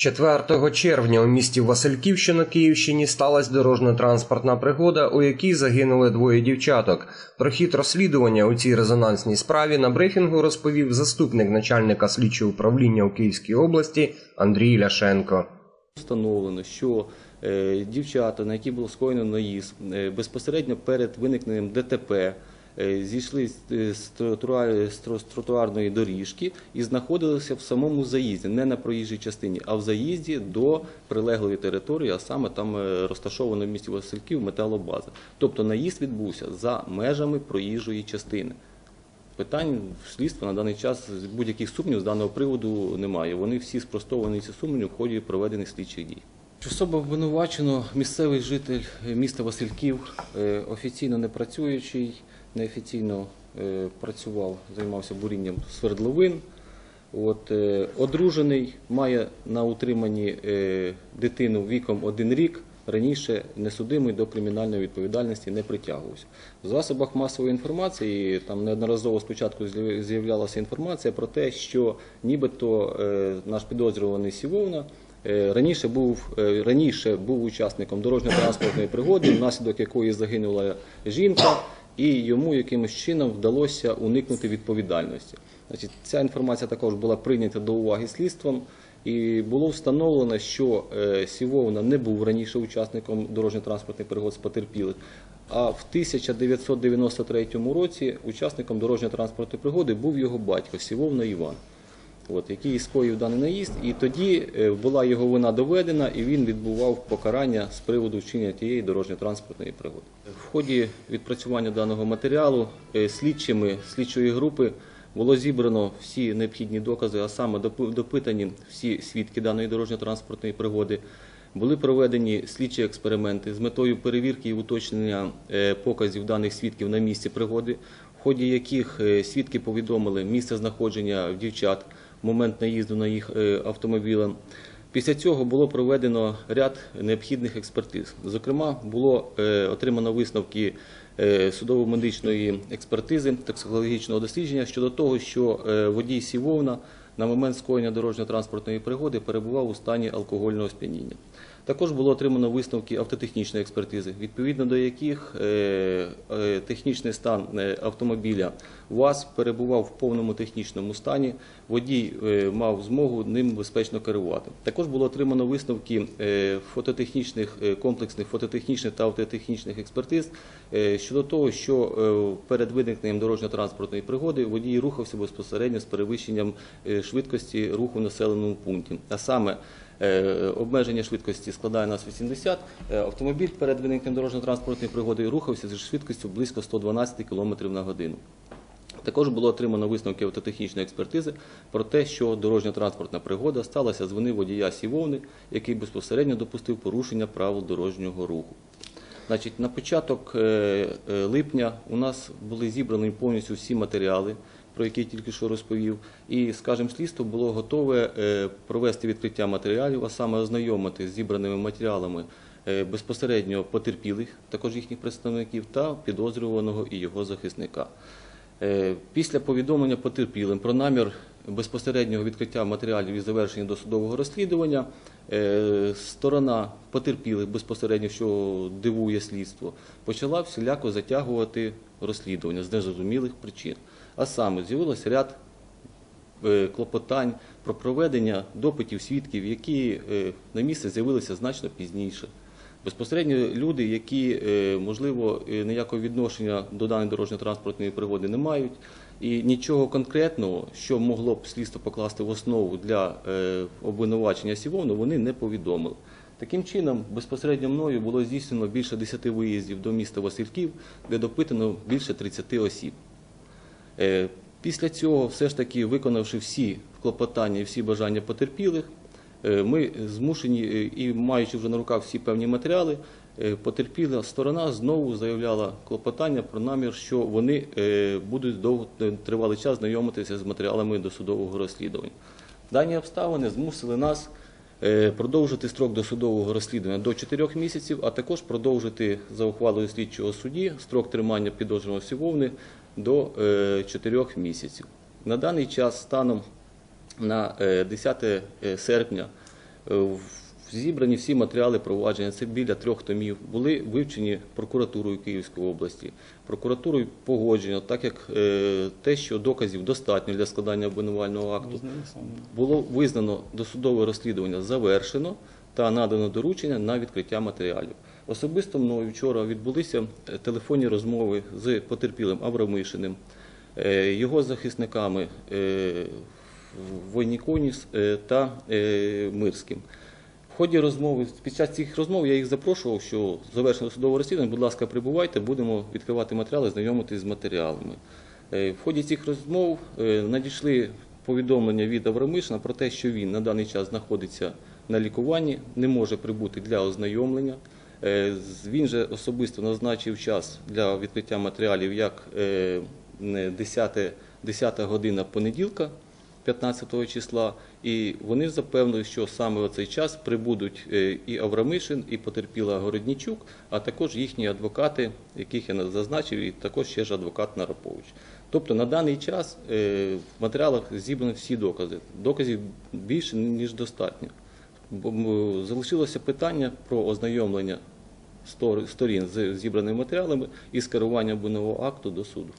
4 червня у місті Васильків, на Київщині, сталася дорожньо-транспортна пригода, у якій загинули двоє дівчаток. Про хід розслідування у цій резонансній справі на брифінгу розповів заступник начальника слідчого управління у Київській області Андрій Ляшенко. Встановлено, що е, дівчата, на які було скоєно наїзд, е, безпосередньо перед виникненням ДТП зійшли з, е, з тротуар- з тротуарної доріжки і знаходилися в самому заїзді, не на проїжджій частині, а в заїзді до прилеглої території, а саме там е, розташована в місті Васильків металобаза. Тобто наїзд відбувся за межами проїжджої частини. Питань в слідства на даний час будь-яких сумнів з даного приводу немає. Вони всі спростовані ці сумніви в ході проведених слідчих дій. Особа обвинувачено місцевий житель міста Васильків, е, офіційно не працюючий, неофіційно е, працював, займався бурінням свердловин. От, е, одружений, має на утриманні е, дитину віком один рік. Раніше несудимий до кримінальної відповідальності не притягувався. В засобах масової інформації там неодноразово спочатку з'являлася інформація про те, що нібито наш підозрюваний Сівовна раніше був, раніше був учасником дорожньо-транспортної пригоди, внаслідок якої загинула жінка, і йому якимось чином вдалося уникнути відповідальності. Значить, ця інформація також була прийнята до уваги слідством. І було встановлено, що е, Сівовна не був раніше учасником дорожньо-транспортних пригод з потерпілих, а в 1993 році учасником дорожньо-транспортної пригоди був його батько Сівовна Іван, от, який скоїв даний наїзд. І тоді е, була його вина доведена, і він відбував покарання з приводу вчинення тієї дорожньо-транспортної пригоди. В ході відпрацювання даного матеріалу е, слідчими слідчої групи було зібрано всі необхідні докази, а саме допитані всі свідки даної дорожньо-транспортної пригоди. Були проведені слідчі експерименти з метою перевірки і уточнення е, показів даних свідків на місці пригоди, в ході яких свідки повідомили місце знаходження дівчат момент наїзду на їх е, автомобілем. Після цього було проведено ряд необхідних експертиз. Зокрема, було е, отримано висновки е, судово-медичної експертизи, токсикологічного дослідження щодо того, що водій Сівовна на момент скоєння дорожньо-транспортної пригоди перебував у стані алкогольного сп'яніння. Також було отримано висновки автотехнічної експертизи, відповідно до яких е, е, технічний стан е, автомобіля ВАЗ перебував в повному технічному стані, водій мав змогу ним безпечно керувати. Також було отримано висновки фототехнічних комплексних фототехнічних та автотехнічних експертиз щодо того, що перед виникненням дорожньо-транспортної пригоди водій рухався безпосередньо з перевищенням швидкості руху в населеному пункті, а саме Обмеження швидкості складає нас 80. Е, Автомобіль перед виникненням дорожньо-транспортної пригоди рухався зі швидкістю близько 112 км на годину. Також було отримано висновки автотехнічної експертизи про те, що дорожньо-транспортна пригода сталася з вини водія Сівовни, який безпосередньо допустив порушення правил дорожнього руху. Значить, на початок е, е, липня у нас були зібрані повністю всі матеріали, про які тільки що розповів. І, скажімо, слідство було готове е, провести відкриття матеріалів, а саме ознайомити з зібраними матеріалами безпосередньо потерпілих, також їхніх представників, та підозрюваного і його захисника. Е, Після повідомлення потерпілим про намір безпосереднього відкриття матеріалів і завершення досудового розслідування, е, сторона потерпілих безпосередньо, що дивує слідство, почала всіляко затягувати розслідування з незрозумілих причин. А саме з'явилося ряд е, клопотань про проведення допитів свідків, які на місце з'явилися значно пізніше. Безпосередньо люди, які, е, можливо, е, ніякого відношення до даної дорожньо-транспортної пригоди не мають, і нічого конкретного, що могло б слідство покласти в основу для е, обвинувачення Сівовну, вони не повідомили. Таким чином, безпосередньо мною було здійснено більше 10 виїздів до міста Васильків, де допитано більше 30 осіб. Після цього, все ж таки, виконавши всі клопотання і всі бажання потерпілих, ми змушені е, і маючи вже на руках всі певні матеріали, е, потерпіла сторона знову заявляла клопотання про намір, що вони е, будуть довго е, тривалий час знайомитися з матеріалами досудового розслідування. Дані обставини змусили нас е, продовжити строк досудового розслідування до 4 місяців, а також продовжити за ухвалою слідчого судді строк тримання підозрюваного Сівовни до 4 місяців. На даний час станом на е, 10 серпня Е, Зібрані всі матеріали провадження, це біля трьох томів, були вивчені прокуратурою Київської області, прокуратурою погоджено, так як е, те, що доказів достатньо для складання обвинувального акту, було визнано досудове розслідування завершено та надано доручення на відкриття матеріалів. Особисто мною вчора відбулися е, телефонні розмови з потерпілим Абрамишиним, е, його захисниками е, Войніконіс е, та е, Мирським. В ході розмови, під час цих розмов я їх запрошував, що завершено судове розслідування, будь ласка, прибувайте, будемо відкривати матеріали, знайомитись з матеріалами. Е, В ході цих розмов надійшли повідомлення від Аврамишина про те, що він на даний час знаходиться на лікуванні, не може прибути для ознайомлення. Він же особисто назначив час для відкриття матеріалів як е, 10, 10 година понеділка, 15 числа, і вони запевнили, що саме в цей час прибудуть е, і Аврамишин, і потерпіла Городнічук, а також їхні адвокати, яких я зазначив, і також ще ж адвокат Нарапович. Тобто на даний час е, в матеріалах зібрані всі докази. Доказів більше ніж достатньо. Залишилося питання про ознайомлення сторін з зібраними матеріалами і скерування обвинувального акту до суду.